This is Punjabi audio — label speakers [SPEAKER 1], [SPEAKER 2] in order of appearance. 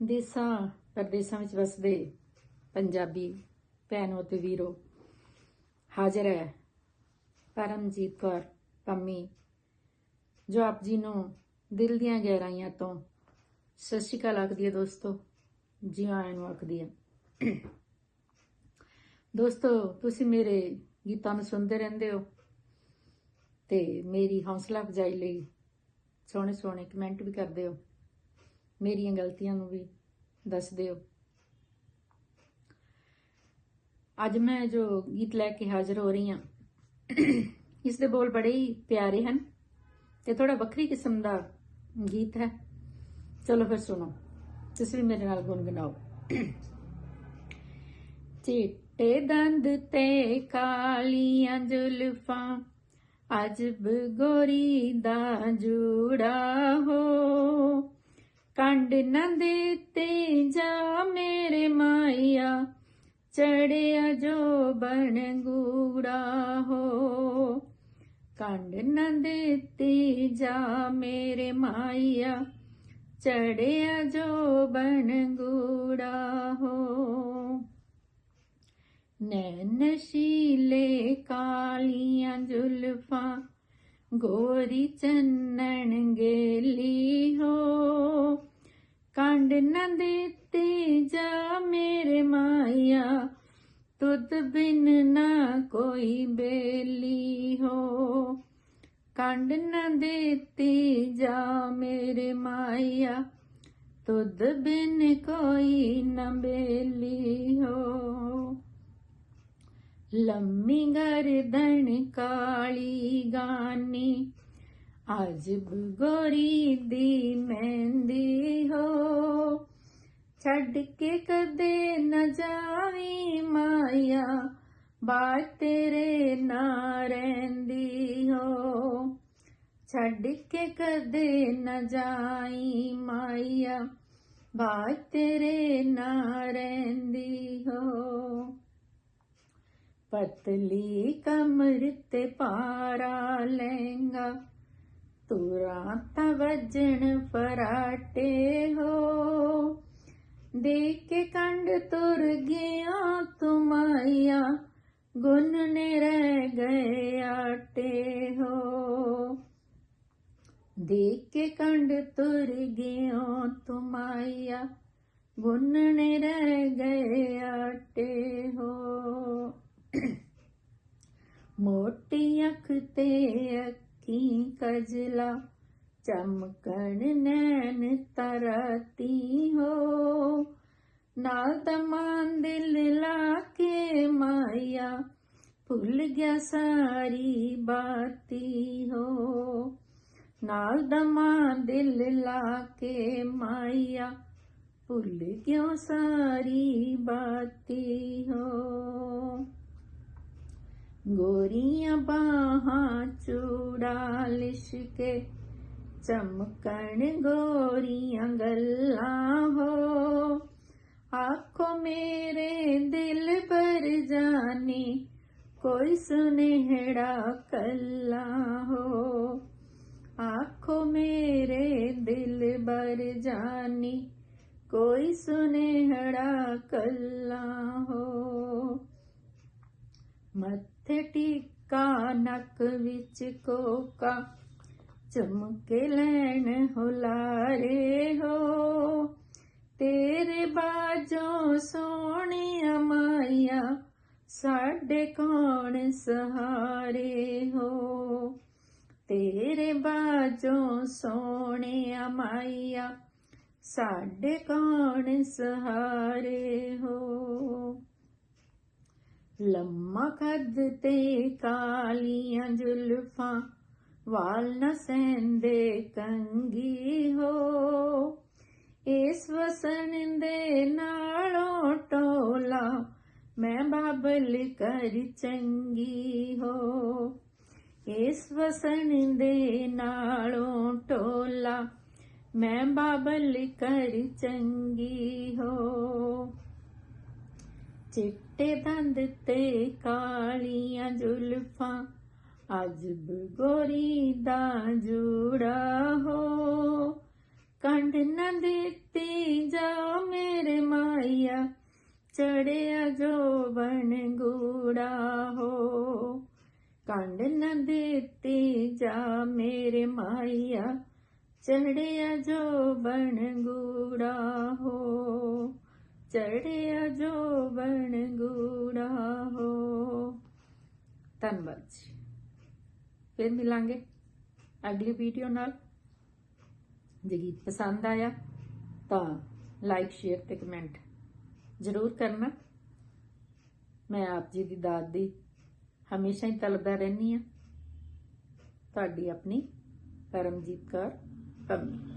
[SPEAKER 1] ਦੇਸਾਂ, ਪਰਦੇਸਾਂ ਵਿੱਚ ਵਸਦੇ ਪੰਜਾਬੀ ਭੈਣੋ ਤੇ ਵੀਰੋ, ਹਾਜ਼ਰ ਹੈ ਪਰਮਜੀਤ ਕੌਰ ਪੰਮੀ, ਜੋ ਆਪ ਜੀ ਨੂੰ ਦਿਲ ਦੀਆਂ ਗਹਿਰਾਈਆਂ ਤੋਂ ਸਤਿ ਸ਼੍ਰੀ ਅਕਾਲ ਆਖਦੀ ਹੈ ਦੋਸਤੋ, ਜੀ ਆਇਆਂ ਨੂੰ ਆਖਦੀ ਹੈ। ਦੋਸਤੋ, ਤੁਸੀਂ ਮੇਰੇ ਗੀਤਾਂ ਨੂੰ ਸੁਣਦੇ ਰਹਿੰਦੇ ਹੋ ਤੇ ਮੇਰੀ ਹੌਸਲਾ ਅਫਜ਼ਾਈ ਲਈ ਸੋਹਣੇ ਸੋਹਣੇ ਕਮੈਂਟ ਵੀ ਕਰਦੇ ਹੋ। ਮੇਰੀਆਂ ਗਲਤੀਆਂ ਨੂੰ ਵੀ ਦੱਸ ਦਿਓ। ਅੱਜ ਮੈਂ ਜੋ ਗੀਤ ਲੈ ਕੇ ਹਾਜ਼ਰ ਹੋ ਰਹੀ ਹਾਂ, ਇਸ ਦੇ ਬੋਲ ਬੜੇ ਹੀ ਪਿਆਰੇ ਹਨ ਤੇ ਥੋੜਾ ਵੱਖਰੀ ਕਿਸਮ ਦਾ ਗੀਤ ਹੈ। ਚਲੋ ਫਿਰ ਸੁਣੋ, ਤੁਸੀਂ ਵੀ ਮੇਰੇ ਨਾਲ ਗੁੰਗਣਾਓ ਚਿੱਟੇ ਦੰਦ ਤੇ ਕਾਲੀਆਂ ਜ਼ੁਲਫਾਂ, ਅਜਬ ਗੋਰੀ ਦਾ ਜੂੜਾ ਹੋ। ਕੰਡ ਨਾ ਦਿੱਤੇ ਜਾ ਮੇਰੇ ਮਾਇਆ, ਚੜਿਆ ਜੋ ਬਣ ਗੂੜਾ ਹੋ। ਕੰਡ ਨਾ ਦਿੱਤੀ ਜਾ ਮੇਰੇ ਮਾਇਆ, ਚੜਿਆ ਜੋ ਬਣ ਗੂੜਾ ਹੋ। ਨੈਣ ਸ਼ੀਲੇ ਕਾਲੀਆਂ ਜ਼ੁਲਫਾਂ, ਗੋਰੀ ਚੰਨਣ ਗੇਲੀ ਹੋ। ਕੰਡ ਨਾ ਦਿੱਤੀ ਜਾ ਮੇਰੇ ਮਾਇਆ, ਤੁਧ ਬਿਨ ਨਾ ਕੋਈ ਬੇਲੀ ਹੋ। ਕੰਡ ਨਾ ਦਿੱਤੀ ਜਾ ਮੇਰੇ ਮਾਇਆ, ਤੁਧ ਬਿਨ ਕੋਈ ਨਾ ਬੇਲੀ ਹੋ। ਲੰਮੀ ਗਰਦਨ ਕਾਲੀ ਗਾਨੀ, ਅਜਬ ਗੋਰੀ ਦੀ ਮਹਿੰਦੀ ਹੋ। ਛੱਡ ਕੇ ਕਦੇ ਨਾ ਜਾਵੀ ਮਾਇਆ। ਬਾਤ ਤੇਰੇ ਨਾ ਰਹਿੰਦੀ ਹੋ। ਛੱਡ ਕੇ ਕਦੇ ਨਾ ਜਾਈ ਮਾਇਆ। ਬਾਤ ਤੇਰੇ ਨਾ ਰਹਿੰਦੀ ਹੋ। ਪਤਲੀ ਕਮਰ ਤੇ ਪਾਰਾ ਲਹਿੰਗਾ ਤੁਰਾਂ ਤਾਂ ਵੱਜਣ ਫਰਾਟੇ ਹੋ। ਦੇਖ ਕੇ ਕੰਡ ਤੁਰ ਗਿਆ ਤੁਮਾਇਆ ਗੁੰਨ ਨੇ ਰਹਿ ਗਏ ਆਟੇ ਹੋ। ਦੇਖ ਕੇ ਕੰਡ ਤੁਰ ਗਿਆ ਤੁਮਾਇਆ ਗੁੰਨ ਨੇ ਰਹਿ ਗਏ ਆਟੇ ਹੋ। ਮੋਟੀ ਅੱਖ ਤੇ ਅੱਖੀ ਕਜਲਾ ਚਮਕਣ ਨੈਣ ਤਰਤੀ ਹੋ ਨਾਲ ਤਮਾਨ ਦਿਲ ਲਾ ਕੇ ਮਾਇਆ ਭੁੱਲ ਗਿਆ ਸਾਰੀ ਬਾਤੀ ਹੋ ਨਾਲ ਦਮਾ ਦਿਲ ਲਾ ਕੇ ਮਾਇਆ ਭੁੱਲ ਗਿਆ ਸਾਰੀ ਬਾਤੀ ਹੋ ਗੋਰੀਆਂ ਬਾਹਾਂ ਚੂੜਾ चमकण गोरी अंगल्ला हो आँखों मेरे दिल पर जाने, कोई सुनहरा कल्ला हो आखो मेरे दिल भर जानी, कोई सुनहरा कल्ला हो मत्थे टिक्का नक विच कोका ਕੋਕਾ ਚਮਕੇ ਲੈਣ ਹੁਲਾਰੇ ਹੋ। ਤੇਰੇ ਬਾਜੋ ਸੋਹਣੀਆਂ ਮਾਇਆ ਸਾਡੇ ਕੌਣ ਸਹਾਰੇ ਹੋ। ਤੇਰੇ ਬਾਜੋ ਸੋਹਣੀਆਂ ਮਾਇਆ ਸਾਡੇ ਕੌਣ ਸਹਾਰੇ ਹੋ। ਲੰਮਾ ਕੱਦ ਤੇ ਕਾਲੀਆਂ ਜ਼ੁਲਫਾਂ ਵਾਲ ਨ ਸਹਿੰਦੇ ਕੰਗੀ ਹੋ। ਇਸ ਵਸਨ ਦੇ ਨਾਲੋਂ ਟੋਲਾ ਮੈਂ ਬਾਬਲ ਕਰ ਚੰਗੀ ਹੋ। ਇਸ ਵਸਨ ਦੇ ਨਾਲੋਂ ਟੋਲਾ ਮੈਂ ਬਾਬਲ ਕਰ ਚੰਗੀ ਹੋ। ਚਿੱਟੇ ਦੰਦ ਤੇ ਕਾਲੀਆਂ ਜ਼ੁਲਫਾਂ ਅਜਬ ਗੋਰੀ ਦਾ ਜੂੜਾ ਹੋ। ਕੰਡ ਨਾ ਦਿੱਤੀ ਜਾ ਮੇਰੇ ਮਾਇਆ ਚੜਿਆ ਜੋ ਬਣ ਗੂੜਾ ਹੋ। ਕੰਡ ਨਾ ਦਿੱਤੀ ਜਾ ਮੇਰੇ ਮਾਇਆ ਚੜਿਆ ਜੋ ਬਣ ਗੂੜਾ ਹੋ। ਚੜਿਆ ਜੋ ਬਣ ਗੂੜਾ ਹੋ। ਧੰਨਵਾਦ ਜੀ। ਫਿਰ ਮਿਲਾਂਗੇ। ਅਗਲੀ ਵੀਡੀਓ ਨਾਲ। ਜੇ ਗੀਤ ਪਸੰਦ ਆਇਆ, ਤਾਂ ਲਾਈਕ ਸ਼ੇਅਰ ਤੇ ਕਮੈਂਟ ਜ਼ਰੂਰ ਕਰਨਾ। ਮੈਂ ਆਪ ਜੀ ਦੀ ਦਾਤ ਦੀ ਹਮੇਸ਼ਾ ਹੀ ਤਲਬਦਾ ਰਹਿੰਦੀ ਹਾਂ। ਤੁਹਾਡੀ ਆਪਣੀ ਪਰਮਜੀਤ ਕੌਰ ਪੰਮੀ।